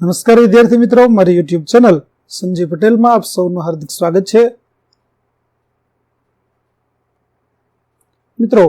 નમસ્કાર વિદ્યાર્થી મિત્રો, મારી યુટ્યુબ ચેનલ સંજય પટેલમાં આપ સૌનું હાર્દિક સ્વાગત છે. મિત્રો,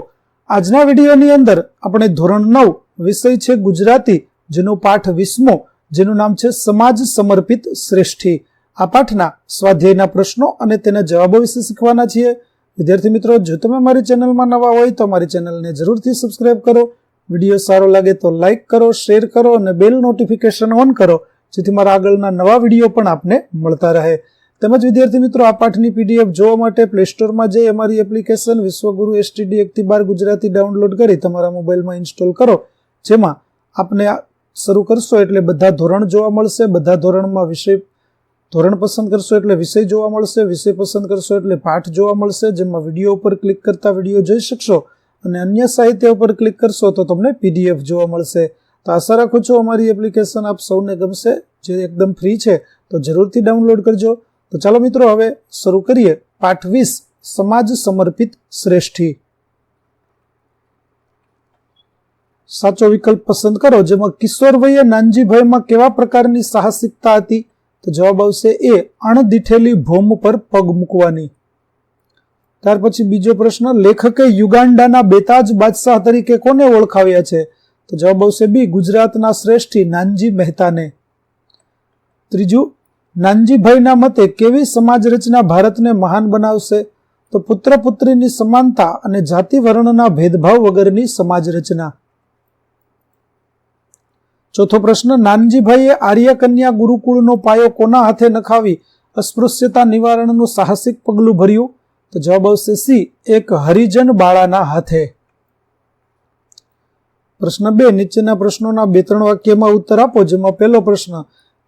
આજના વિડીયોની અંદર આપણે ધોરણ નવ વિષય છે ગુજરાતી, જેનો પાઠ વીસમો, જેનું નામ છે સમાજ સમર્પિત શ્રેષ્ઠી. આ પાઠના સ્વાધ્યાયના પ્રશ્નો અને તેના જવાબો વિશે શીખવાના છીએ. વિદ્યાર્થી મિત્રો, જો તમે મારી ચેનલમાં નવા હોય તો મારી ચેનલને જરૂરથી સબસ્ક્રાઇબ કરો. વીડિયો સારો લાગે તો લાઇક કરો શેર કરો અને બેલ નોટિફિકેશન ઓન કરો, જેથી મારા આગળના નવા વીડિયો પણ આપને મળતા રહે. તેમજ વિદ્યાર્થી મિત્રો, આ પાઠની પીડીએફ જોવા માટે પ્લે સ્ટોરમાં જઈ અમારી એપ્લિકેશન વિશ્વગુરુ એસટીડી એકથી બાર ગુજરાતી ડાઉનલોડ કરી તમારા મોબાઈલમાં ઇન્સ્ટોલ કરો, જેમાં આપને શરૂ કરશો એટલે બધા ધોરણ જોવા મળશે, બધા ધોરણમાં વિષય, ધોરણ પસંદ કરશો એટલે વિષય જોવા મળશે, વિષય પસંદ કરશો એટલે પાઠ જોવા મળશે, જેમાં વીડિયો ઉપર ક્લિક કરતા વીડિયો જોઈ શકશો. અને અન્ય સાહિત્ય ઉપર ક્લિક કરશો તો તમને પીડીએફ જોવા મળશે. તો આશા રાખું છું અમારી એપ્લિકેશન આપ સૌને ગમશે, જે એકદમ ફ્રી છે, તો જરૂરથી ડાઉનલોડ કરજો. તો ચાલો મિત્રો, હવે શરૂ કરીએ પાઠ વીસ, સમાજ સમર્પિત શ્રેષ્ઠી. સાચો વિકલ્પ પસંદ કરો, જેમાં કિશોરભાઈએ નાનજીભાઈમાં કેવા પ્રકારની સાહસિકતા હતી? તો જવાબ આવશે એ, અણદીઠેલી ભૂમ પર પગ મૂકવાની. ત્યાર પછી બીજો પ્રશ્ન, લેખકે યુગાન્ડાના બેતાજ બાદશાહ તરીકે કોને ઓળખાવ્યા છે? તો જવાબ આવશે બી, ગુજરાતના શ્રેષ્ઠી નાનજી મહેતાને. ત્રીજું, નાનજીભાઈના મતે કેવી સમાજ રચના ભારતને મહાન બનાવશે? તો પુત્ર પુત્રીની સમાનતા અને જાતિ વર્ણના ભેદભાવ વગરની સમાજ રચના ચોથો પ્રશ્ન, નાનજીભાઈએ આર્ય કન્યા ગુરુકુળનો પાયો કોના હાથે નખાવી અસ્પૃશ્યતા નિવારણનું સાહસિક પગલું ભર્યું? તો જવાબ આવશે સી, એક હરિજન બાળાના હાથે. પ્રશ્ન બે, નીચેના પ્રશ્નોના બે ત્રણ વાક્યમાં ઉત્તર આપો, જેમાં પહેલો પ્રશ્ન,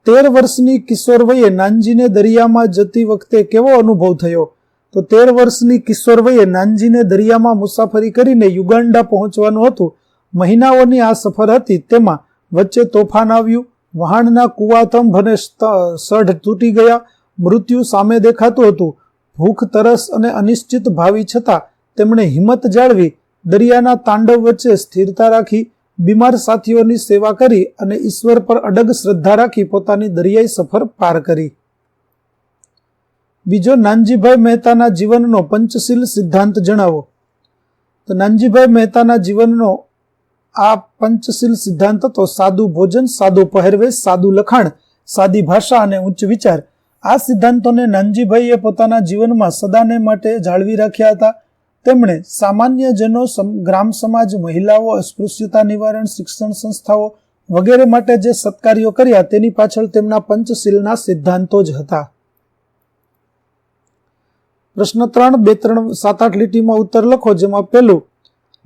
તેર વર્ષની કિશોર વયે નાનજીને દરિયામાં જતી વખતે કેવો અનુભવ થયો? તો તેર વર્ષની કિશોર વયે નાનજીને દરિયામાં મુસાફરી કરીને યુગાન્ડા પહોંચવાનું હતું. મહિનાઓની આ સફર હતી, તેમાં વચ્ચે તોફાન આવ્યું, વહાણના કુવાતંભ અને સઢ તૂટી ગયા, મૃત્યુ સામે દેખાતું હતું. ભૂખ, તરસ અને અનિશ્ચિત ભાવિ છતાં તેમણે હિંમત જાળવી દરિયાના તાંડવ વચ્ચે સ્થિરતા રાખી, બીમાર સાથીઓની સેવા કરી અને ઈશ્વર પર અડગ શ્રદ્ધા રાખી પોતાની દરિયાઈ સફર પાર કરી. બીજો નાનજીભાઈ મહેતાના જીવનનો પંચશીલ સિદ્ધાંત જણાવો. તો નાનજીભાઈ મહેતાના જીવનનો આ પંચશીલ સિદ્ધાંત હતો સાદું ભોજન, સાદો પહેરવેશ, સાદું લખાણ, સાદી ભાષા અને ઉચ્ચ વિચાર આ સિદ્ધાંતોને નાનજીભાઈએ પોતાના જીવનમાં સદાને માટે જાળવી રાખ્યા હતા. તેમણે સામાન્યજનો ગ્રામ સમાજ, મહિલાઓ, અસ્પૃશ્યતા નિવારણ, શિક્ષણ સંસ્થાઓ વગેરે માટે જે સત્કાર્યો કર્યા તેની પાછળ તેમના પંચશીલના સિદ્ધાંતો જ હતા. પ્રશ્ન ત્રણ, બે, ત્રણ, સાત, આઠ લીટીમાં ઉત્તર લખો, જેમાં પેલું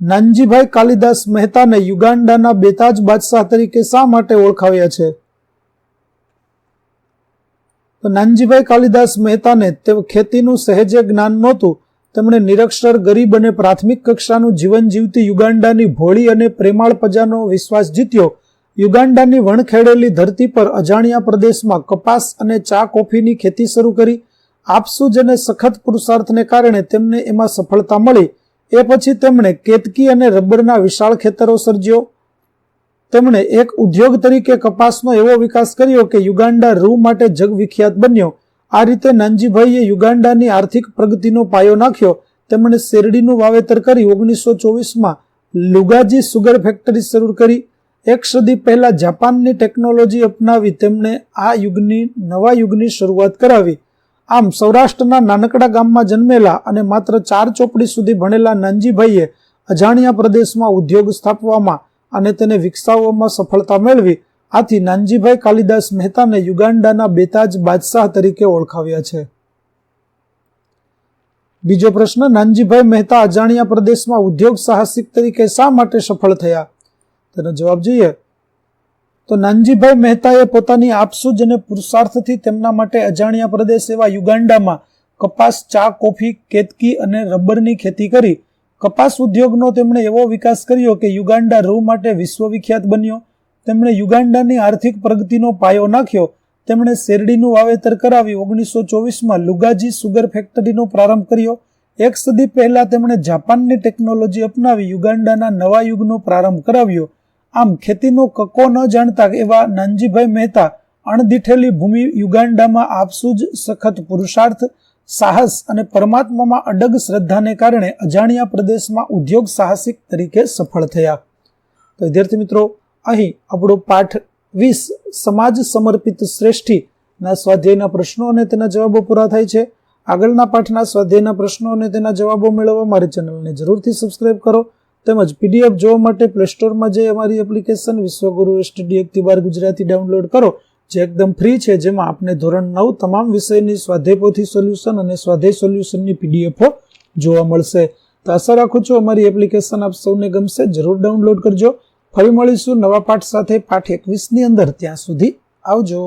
નાનજીભાઈ કાલિદાસ મહેતાને યુગાન્ડાના બેતાજ બાદશાહ તરીકે શા માટે ઓળખાવ્યા છે? તો નાનજીભાઈ કાલિદાસ મહેતાને તે ખેતીનું સહેજે જ્ઞાન નહોતું. તેમણે નિરક્ષર ગરીબ અને પ્રાથમિક કક્ષાનું જીવન જીવતી યુગાન્ડાની ભોળી અને પ્રેમાળ પ્રજાનો વિશ્વાસ જીત્યો. યુગાન્ડાની વણખેડેલી ધરતી પર અજાણ્યા પ્રદેશમાં કપાસ અને ચા કોફીની ખેતી શરૂ કરી. આપસુજ અને સખત પુરુષાર્થને કારણે તેમને એમાં સફળતા મળી. એ પછી તેમણે કેતકી અને રબરના વિશાળ ખેતરો સર્જ્યો. તેમણે એક ઉદ્યોગ તરીકે કપાસનો એવો વિકાસ કર્યો કે યુગાન્ડા રૂ માટે જગવિખ્યાત બન્યો. આ રીતે નાનજીભાઈએ યુગાન્ડાની આર્થિક પ્રગતિનો પાયો નાખ્યો. તેમણે શેરડીનું વાવેતર કરી ઓગણીસો ચોવીસમાં લુગાજી સુગર ફેક્ટરી શરૂ કરી. એક સદી પહેલા જાપાનની ટેકનોલોજી અપનાવી તેમણે આ યુગની, નવા યુગની શરૂઆત કરાવી. આમ સૌરાષ્ટ્રના નાનકડા ગામમાં જન્મેલા અને માત્ર ચાર ચોપડી સુધી ભણેલા નાનજીભાઈએ અજાણ્યા પ્રદેશમાં ઉદ્યોગ સ્થાપવામાં અને તેને વિકસાવવામાં સફળતા મેળવી, આથી નાનજીભાઈ કાલિદાસ મહેતાને યુગાન્ડાના બેતાજ બાદશાહ તરીકે ઓળખાવ્યા છે. બીજો પ્રશ્ન, નાનજીભાઈ મહેતા અજાણ્યા પ્રદેશમાં ઉદ્યોગ સાહસિક તરીકે શા માટે સફળ થયા? તેનો જવાબ જોઈએ. તો નાનજીભાઈ મહેતાએ પોતાની આપસૂજ અને પુરુષાર્થથી તેમના માટે અજાણ્યા પ્રદેશ એવા યુગાન્ડામાં કપાસ, ચા, કોફી, કેતકી અને રબરની ખેતી કરી કપાસ ઉદ્યોગનો તેમણે એવો વિકાસ કર્યો કે યુગાન્ડા રૂ માટે વિશ્વવિખ્યાત બન્યો. તેમણે યુગાન્ડાની આર્થિક પ્રગતિનો પાયો નાખ્યો. તેમણે શેરડીનું વાવેતર કરાવી ઓગણીસો ચોવીસમાં લુગાજી સુગર ફેક્ટરીનો પ્રારંભ કર્યો. એક સદી પહેલા તેમણે જાપાનની ટેકનોલોજી અપનાવી યુગાન્ડાના નવા યુગનો પ્રારંભ કરાવ્યો. આમ ખેતીનો કક્કો ન જાણતા એવા નાનજીભાઈ મહેતા અણદીઠેલી ભૂમિ યુગાન્ડામાં જ સખત પુરુષાર્થ સાહસ અને પરમાત્મામાં અડગ શ્રદ્ધાને કારણે અજાણ્યા પ્રદેશમાં ઉદ્યોગ સાહસિક તરીકે સફળ થયા. તો વિદ્યાર્થી મિત્રો, અહીં આપણો પાઠ વીસ, સમાજ સમર્પિત શ્રેષ્ઠીના સ્વાધ્યાયના પ્રશ્નો અને તેના જવાબો પૂરા થાય છે. આગળના પાઠના સ્વાધ્યાયના પ્રશ્નો અને તેના જવાબો મેળવવા મારી ચેનલને જરૂરથી સબસ્ક્રાઇબ કરો. તેમજ પીડીએફ જોવા માટે પ્લે સ્ટોરમાં જઈ અમારી એપ્લિકેશન વિશ્વગુરુ એસટીડી એકથી બાર ગુજરાતી ડાઉનલોડ કરો. જે એકદમ ફ્રી છે, જેમાં આપને ધોરણ નવ તમામ વિષયની સ્વાધ્યાયપોથી સોલ્યુશન અને સ્વાધ્યાય સોલ્યુશનની પીડીએફો જોવા મળશે. તો આશા રાખું છું અમારી એપ્લિકેશન આપ સૌને ગમશે. જરૂર ડાઉનલોડ કરજો. ફરી મળીશું નવા પાઠ સાથે, પાઠ એકવીસની અંદર. ત્યાં સુધી આવજો.